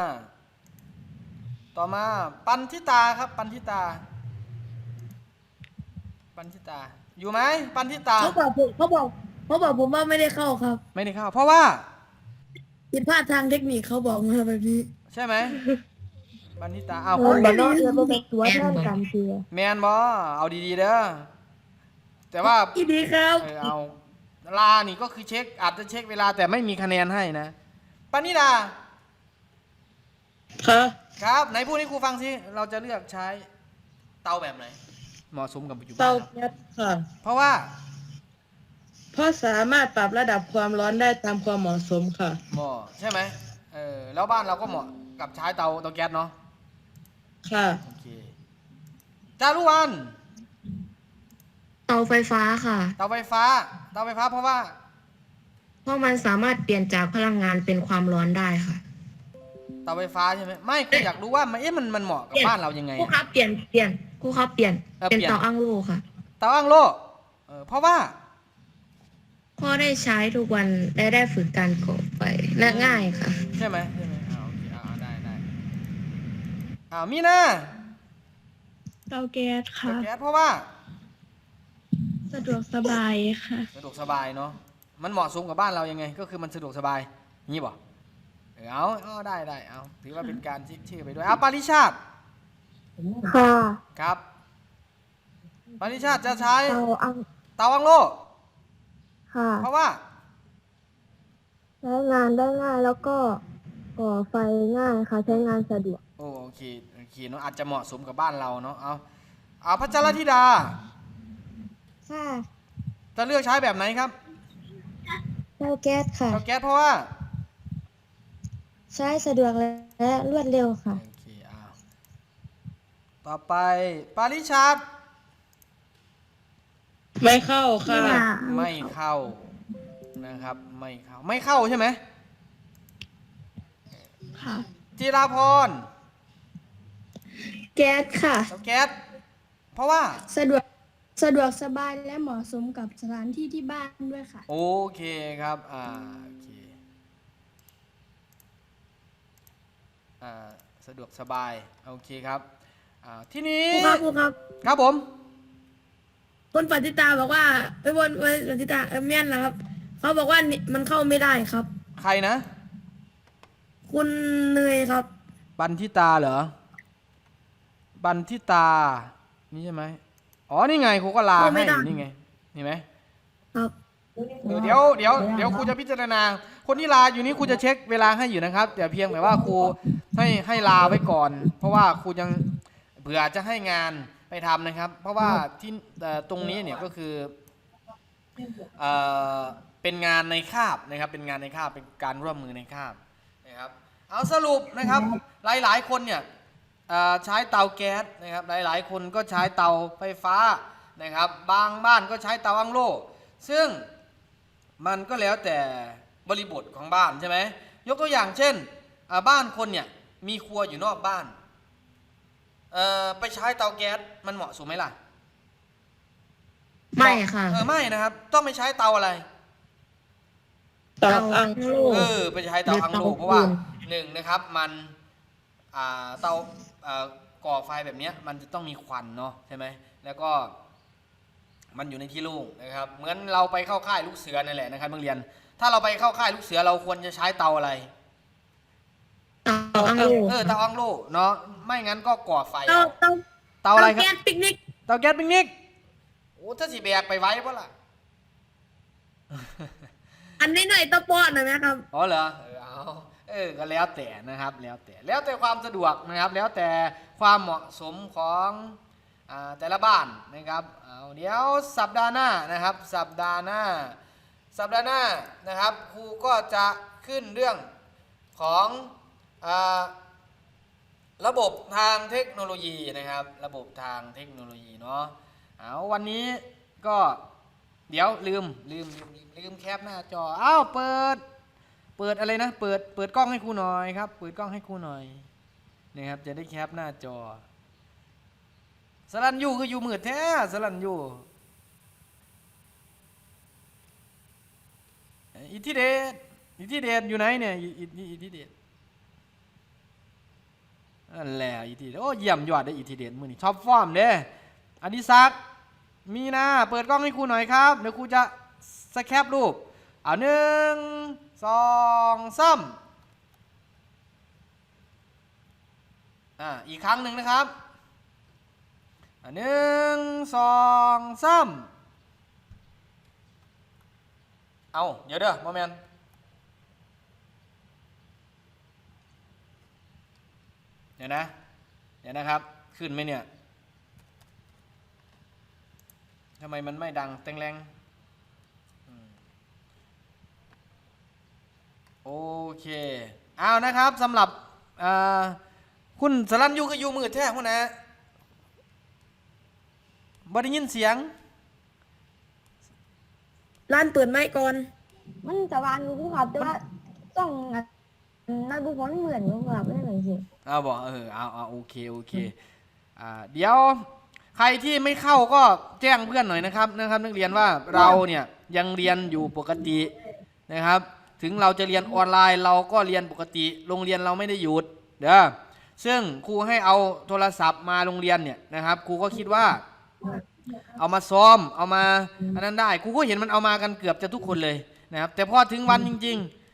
อ่าต่อมาปันทิตาครับ ปันทิตา ปันทิตา อยู่ไหมปันทิตาเขาบอกผมเขาบอกเขาบอกผมว่าไม่ได้เข้าครับ ไม่ได้เข้า เพราะว่าผิดพลาดทางเทคนิคเขาบอกมาแบบนี้ ใช่ไหมปันทิตาอ้าวเออแต่เนาะเราไปตัวแทนกันเชียแมนบอเอาดีๆเด้อแต่ว่าอีดีครับเออเอาลานี่ก็คือเช็คอาจจะเช็คเวลาแต่ไม่มีคะแนนให้นะปันนิดา ค่ะครับไหนพูดให้ครูฟังสิเราจะเลือกใช้เตาแบบไหน เหมาะสมกับปัจจุบันเตาเราแก๊สค่ะ เพราะว่าเพราะสามารถปรับระดับความร้อนได้ตามความเหมาะสมค่ะเหมาะใช่ไหมเออแล้วบ้านเราก็เหมาะกับใช้เตาเตาแก๊สเนาะค่ะ โอเคจารุวันเตาไฟฟ้าค่ะ เตาไฟฟ้า เตาไฟฟ้าเพราะว่า เพราะมันสามารถเปลี่ยนจากพลังงานเป็นความร้อนได้ค่ะ เตาไฟฟ้าใช่ไหมไม่คุณอยากรู้ว่ามันเอ๊ะมันมันเหมาะกับบ้านเรายังไงครูอะ ครับเปลี่ยนเปลี่ยนครูครับเปลี่ยนเออเป็นเปลี่ยน เตาอั้งโล่ค่ะเตาอั้งโลเออเพราะว่าเพราะได้ใช้ทุกวันและได้ฝึกการก่อไฟและง่ายค่ะ ใช่ไหมใช่ไหมอ่าโอเคอ่าได้ได้อ่ามีนาเตาแก๊สเตาค่ะแก๊สเพราะว่าสะดวกสบายค่ะ สะดวกสบายเนาะมันเหมาะสมกับบ้านเรายังไง ก็คือมันสะดวกสบายงี้บ่ เออเอาเอาได้ได้เอาถือว่าเป็นการชื่อชื่อไปด้วยเอาปาริชาติค่ะครับปาริชาติจะใช้เตาอังเตาอังโล ค่ะเพราะว่าใช้งานได้ง่ายแล้วก็ก่อไฟง่ายค่ะใช้งานสะดวกโอ้โอเคโอเคเนาะอาจจะเหมาะสมกับบ้านเราเนาะเอาเอาพัชรธิดา ค่ะจะเลือกใช้แบบไหนครับเตาแก๊สค่ะเตาแก๊สเพราะว่า ใช้สะดวกและรวดเร็วค่ะ โอเคเอาต่อไปปาริชาติไม่เข้าค่ะ ไม่เข้านะครับ ไม่เข้า ไม่เข้าใช่ไหมค่ะ จิราพรแก๊สค่ะเตาแก๊สเพราะว่า สะดวกสะดวกสบายและเหมาะสมกับสถานที่ที่บ้านด้วยค่ะ โอเคครับ อ่า โอเค อ่าสะดวกสบาย โอเคครับอ่าที่นี้ครูครับครูครับครับผมคุณปฏิตาบอกว่าไอ้ยบนปฏิตาเอ้ยแม่นนะครับเขาบอกว่านี่มันเข้าไม่ได้ครับ ใครนะ คุณเนยครับ บันทิตาเหรอ บันทิตา นี่ใช่ไหมอ๋อ นี่ไงครูก็ลาโอ้ไม่ให้อได้ยู่นี่ไงนี่ไหมครับ เออเดี๋ยวเดี๋ยวเดี๋ยวครูจะพิจารณา คนที่ลาอยู่นี้ครูจะเช็คเวลาให้อยู่นะครับ แต่เพียงแต่ว่าครู ให้ให้ลาไว้ก่อน เพราะว่าครูยังเผื่อจะให้งานไปทำนะครับ เพราะว่าที่เอ่อตรงนี้เนี่ยก็คือเอ่อเป็นงานในคาบนะครับ เป็นงานในคาบเป็นการร่วมมือในคาบนะครับเอาสรุปนะครับหลายๆ คนเนี่ยเอ่อใช้เตาแก๊สนะครับหลายๆ คนก็ใช้เตาไฟฟ้านะครับบางบ้านก็ใช้เตาอั้งโล่ซึ่งมันก็แล้วแต่บริบทของบ้านใช่ไหมยกตัวอย่างเช่นอ่าบ้านคนเนี่ย มีครัวอยู่นอกบ้าน เอ่อไปใช้เตาแก๊สมันเหมาะสมไหมล่ะไม่ค่ะเออไม่นะครับ ต้องไปใช้เตาอะไร เตาอังโลเออไปใช้เตาหรืออังโลเตาเพราะว่าฟืนหนึ่งนะครับ มันอ่าเตาอ่าก่อไฟแบบเนี้ยมันจะต้องมีควันเนาะใช่ไหมแล้วก็มันอยู่ในที่โล่งนะครับ เหมือนเราไปเข้าค่ายลูกเสือนั่นแหละนะครับนักเรียน ถ้าเราไปเข้าค่ายลูกเสือเราควรจะใช้เตาอะไร เตาอั้งโล่เออเตาอังโลเนาะไม่งั้นก็ก่อไฟเตาเอาเตาเตาอะไรครัแก๊บสปิกนิกเตาแก๊สปิกนิกโอ้ถ้าสีแบกไปไว้ปะล่ะอันนี้หน่อยเตาปอดหน่อยไหมครับ อ๋อเหรอเออเอาเออก็แล้วแต่นะครับแล้วแต่แล้วแต่ความสะดวกนะครับ แล้วแต่ความเหมาะสมของอ่าแต่ละบ้านนะครับเอาเดี๋ยวสัปดาห์หน้านะครับ สัปดาห์หน้า สัปดาห์หน้านะครับครูก็จะขึ้นเรื่องของอา ระบบทางเทคโนโลยีนะครับ ระบบทางเทคโนโลยีเนาะเอาวันนี้ก็เดี๋ยวลืมลืมลืมลืมลืมแคปหน้าจออ้าวเปิด เปิดอะไรนะเปิดเปิดกล้องให้ครูหน่อยครับ เปิดกล้องให้ครูหน่อยนะครับจะได้แคปหน้าจอสลันยูคืออยู่มืดแท้สลันยูอิทธิเดชอิทธิเดชอยู่ไหนเนี่ยอิอิอิทธิเดช นั่นแหละอีทีเด็ดโอ้เยี่ยมยอดได้อีทีเด็ดมือนี่ชอบฟอร์มเด้อดิศักมีนาเปิดกล้องให้ครูหน่อยครับเดี๋ยวครูจะสแคปรูปเอาหนึ่งสองสามอ่าอีกครั้งหนึ่งนะครับหนึ่งสองสามเอาเดี๋ยวเด้อโมเมนต์ เดี๋ยวนะ เดี๋ยวนะครับ ขึ้นไหมเนี่ยทำไมมันไม่ดังเต็งแรงโอเคเอานะครับสำหรับคุณสรัญยูก็อยู่มือแท้คุณนะบ่ได้ยินเสียงร้านเปิดไม้ก่อน มันจะวานกูครับแต่ว่าต้อง นั่นกูมันเหมือนกับไม่เหมือนสิเอาบอกเออเอาเอาโอเคโอเคอ่าเดี๋ยวใครที่ไม่เข้าก็แจ้งเพื่อนหน่อยนะครับนะครับ นักเรียนว่าเราเนี่ยยังเรียนอยู่ปกตินะครับ ถึงเราจะเรียนออนไลน์เราก็เรียนปกติ โรงเรียนเราไม่ได้หยุดเด้อซึ่งครูให้เอาโทรศัพท์มาโรงเรียนเนี่ยนะครับครูก็คิดว่าเอามาซ้อมเอามาอันนั้นได้ครูก็เห็นมันเอามากันเกือบจะทุกคนเลยนะครับแต่พอถึงวันจริง ๆ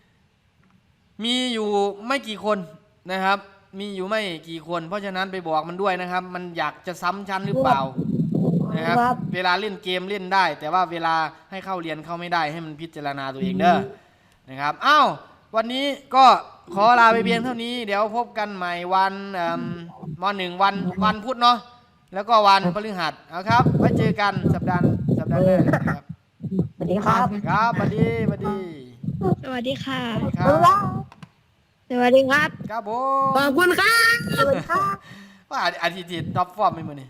มีอยู่ไม่กี่คนนะครับ มีอยู่ไม่กี่คน เพราะฉะนั้นไปบอกมันด้วยนะครับ มันอยากจะซ้ำชั้นหรือเปล่านะครับครับ เวลาเล่นเกมเล่นได้ แต่ว่าเวลาให้เข้าเรียนเข้าไม่ได้ให้มันพิจารณาตัวเองเด้อนะครับอ้าววันนี้ก็ขอลาไปเพียงเท่านี้ เดี๋ยวพบกันใหม่วันเอิ่มมหนึ่งวันวันพุธเนาะแล้วก็วันพฤหัสเอาครับไว้เจอกันสัปดาห์สัปดาห์หน้านะครับสวัสดีครับ ครับสวัสดีสวัสดี สวัสดีค่ะ ครับสวัสดีครับ ครับผขมอบคุณครับ สวัสดีครับว่าอาทิตย์ที่ท็อปฟอร์มไม่มือนี่